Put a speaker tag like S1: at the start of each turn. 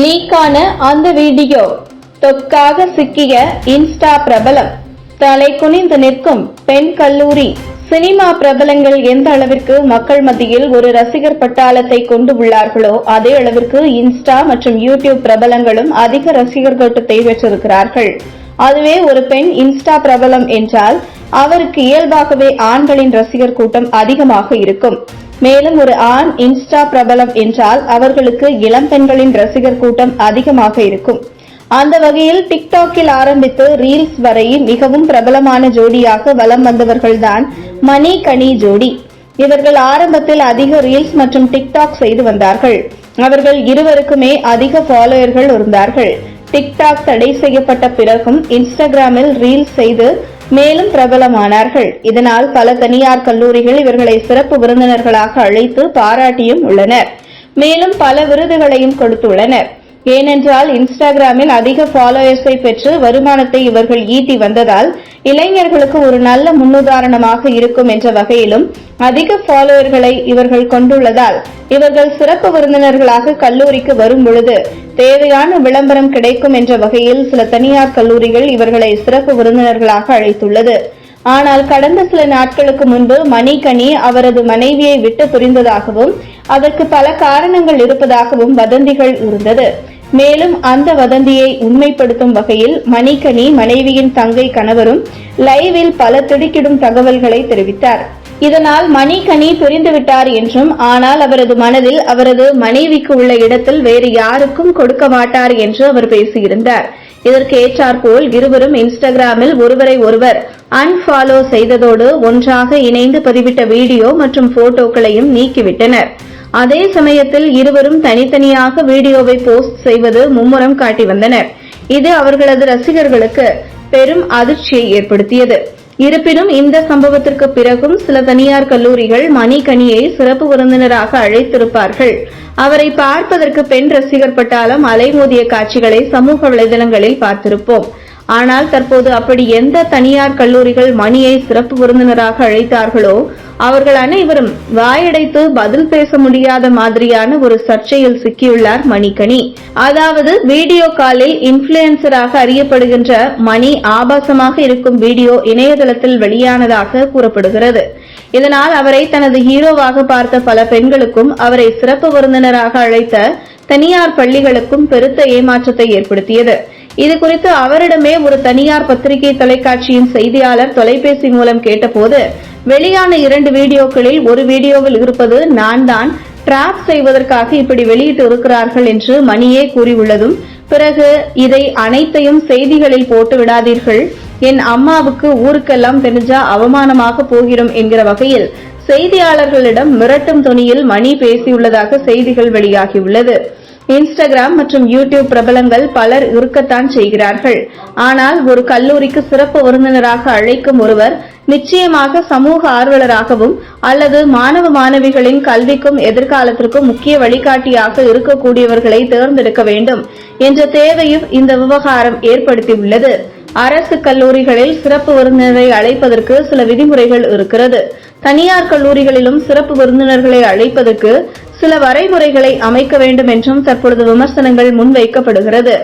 S1: லீக்கான அந்த வீடியோ தொக்காக சிக்கிய இன்ஸ்டா பிரபலம். தலை குனிந்து நிற்கும் பெண் கல்லூரி. சினிமா பிரபலங்கள் எந்த அளவிற்கு மக்கள் மத்தியில் ஒரு ரசிகர் பட்டாளத்தை கொண்டு உள்ளார்களோ அதே அளவிற்கு இன்ஸ்டா மற்றும் யூடியூப் பிரபலங்களும் அதிக ரசிகர் கூட்டத்தை பெற்றிருக்கிறார்கள். அதுவே ஒரு பெண் இன்ஸ்டா பிரபலம் என்றால் அவருக்கு இயல்பாகவே ஆண்களின் ரசிகர் கூட்டம் அதிகமாக இருக்கும். மேலும் ஒரு ஆண் இன்ஸ்டா பிரபலம் என்றால் அவர்களுக்கு இளம் பெண்களின் ரசிகர் கூட்டம் அதிகமாக இருக்கும். அந்த வகையில் டிக்டாக்கில் ஆரம்பித்து ரீல்ஸ் வரை மிகவும் பிரபலமான ஜோடியாக வலம் வந்தவர்கள்தான் மணி கனி ஜோடி. இவர்கள் ஆரம்பத்தில் அதிக ரீல்ஸ் மற்றும் டிக்டாக் செய்து வந்தார்கள். அவர்கள் இருவருக்குமே அதிக ஃபாலோயர்கள் இருந்தார்கள். டிக்டாக் தடை செய்யப்பட்ட பிறகும் இன்ஸ்டாகிராமில் ரீல்ஸ் செய்து மேலும் பிரபலமானார்கள். இதனால் பல தனியார் கல்லூரிகள் இவர்களை சிறப்பு விருந்தினர்களாக அழைத்து பாராட்டியும் உள்ளனர். மேலும் பல விருதுகளையும் கொடுத்துள்ளனர். ஏனென்றால் இன்ஸ்டாகிராமில் அதிக ஃபாலோயர்ஸை பெற்று வருமானத்தை இவர்கள் ஈட்டி வந்ததால் இளைஞர்களுக்கு ஒரு நல்ல முன்னுதாரணமாக இருக்கும் என்ற வகையிலும் அதிக ஃபாலோயர்களை இவர்கள் கொண்டுள்ளதால் இவர்கள் சிறப்பு விருந்தினர்களாக கல்லூரிக்கு வரும் பொழுது தேவையான விளம்பரம் கிடைக்கும் என்ற வகையில் சில தனியார் கல்லூரிகள் இவர்களை சிறப்பு விருந்தினர்களாக அழைத்துள்ளது. ஆனால் கடந்த சில நாட்களுக்கு முன்பு மணிகனி அவரது மனைவியை விட்டு பிரிந்ததாகவும் அதற்கு பல காரணங்கள் இருப்பதாகவும் வதந்திகள் இருந்தது. மேலும் அந்த வதந்தியை உண்மைப்படுத்தும் வகையில் மணிகனி மனைவியின் தங்கை கணவரும் லைவில் பல திடுக்கிடும் தகவல்களை தெரிவித்தார். இதனால் மணிகனி பிரிந்துவிட்டார் என்றும் ஆனால் அவரது மனதில் அவரது மனைவிக்கு உள்ள இடத்தில் வேறு யாருக்கும் கொடுக்க மாட்டார் என்று அவர் பேசியிருந்தார். இதற்கு ஏற்றாற்போல் இருவரும் இன்ஸ்டாகிராமில் ஒருவரை ஒருவர் அன்ஃபாலோ செய்ததோடு ஒன்றாக இணைந்து பதிவிட்ட வீடியோ மற்றும் போட்டோக்களையும் நீக்கிவிட்டனர். அதே சமயத்தில் இருவரும் தனித்தனியாக வீடியோவை போஸ்ட் செய்வது மும்முரம் காட்டி வந்தனர். இது அவர்களது ரசிகர்களுக்கு பெரும் அதிர்ச்சியை ஏற்படுத்தியது. இருப்பினும் இந்த சம்பவத்திற்கு பிறகும் சில தனியார் கல்லூரிகள் மணிகணியை சிறப்பு விருந்தினராக அழைத்திருப்பார்கள். அவரை பார்ப்பதற்கு பெண் ரசிகர் பட்டாளம் அலைமோதிய காட்சிகளை சமூக வலைதளங்களில் பார்த்திருப்போம். ஆனால் தற்போது அப்படி எந்த தனியார் கல்லூரிகள் மணியை சிறப்பு விருந்தினராக அழைத்தார்களோ அவர்கள் அனைவரும் வாயடைத்து பதில் பேச முடியாத மாதிரியான ஒரு சர்ச்சையில் சிக்கியுள்ளார் மணிகனி அதாவது வீடியோ காலில் இன்ஃபுளுசராக அறியப்படுகின்ற மணி ஆபாசமாக இருக்கும் வீடியோ இணையதளத்தில் வெளியானதாக கூறப்படுகிறது. இதனால் அவரை தனது ஹீரோவாக பார்த்த பல பெண்களுக்கும் அவரை சிறப்பு விருந்தினராக அழைத்த தனியார் பள்ளிகளுக்கும் பெருத்த ஏமாற்றத்தை ஏற்படுத்தியது. இது குறித்து அவரிடமே ஒரு தனியார் பத்திரிகை தொலைக்காட்சியின் செய்தியாளர் தொலைபேசி மூலம் கேட்டபோது வெளியான இரண்டு வீடியோக்களில் ஒரு வீடியோவில் இருப்பது நான் தான். டிராப் செய்வதற்காக இப்படி வெளியிட்டு இருக்கிறார்கள் என்று மணியே கூறியுள்ளதும் பிறகு இதை அனைத்தையும் செய்திகளில் போட்டு விடாதீர்கள். என் அம்மாவுக்கு ஊருக்கெல்லாம் தெரிஞ்சா அவமானமாக போகிறோம் என்கிற வகையில் செய்தியாளர்களிடம் மிரட்டும் துணியில் மணி பேசியுள்ளதாக செய்திகள் வெளியாகியுள்ளது. இன்ஸ்டாகிராம் மற்றும் யூடியூப் பிரபலங்கள் பலர் இருக்கத்தான் செய்கிறார்கள். ஆனால் ஒரு கல்லூரிக்கு சிறப்பு விருந்தினராக அழைக்கும் ஒருவர் நிச்சயமாக சமூக ஆர்வலராகவும் அல்லது மாணவ மாணவிகளின் கல்விக்கும் எதிர்காலத்திற்கும் முக்கிய வழிகாட்டியாக இருக்கக்கூடியவர்களை தேர்ந்தெடுக்க வேண்டும் என்ற தேவையும் இந்த விவகாரம் ஏற்படுத்தியுள்ளது. அரசு கல்லூரிகளில் சிறப்பு விருந்தினரை அழைப்பதற்கு சில விதிமுறைகள் இருக்கிறது. தனியார் கல்லூரிகளிலும் சிறப்பு விருந்தினர்களை அழைப்பதற்கு சில வரைமுறைகளை அமைக்க வேண்டும் என்றும் தற்பொழுது விமர்சனங்கள் முன்வைக்கப்படுகிறது.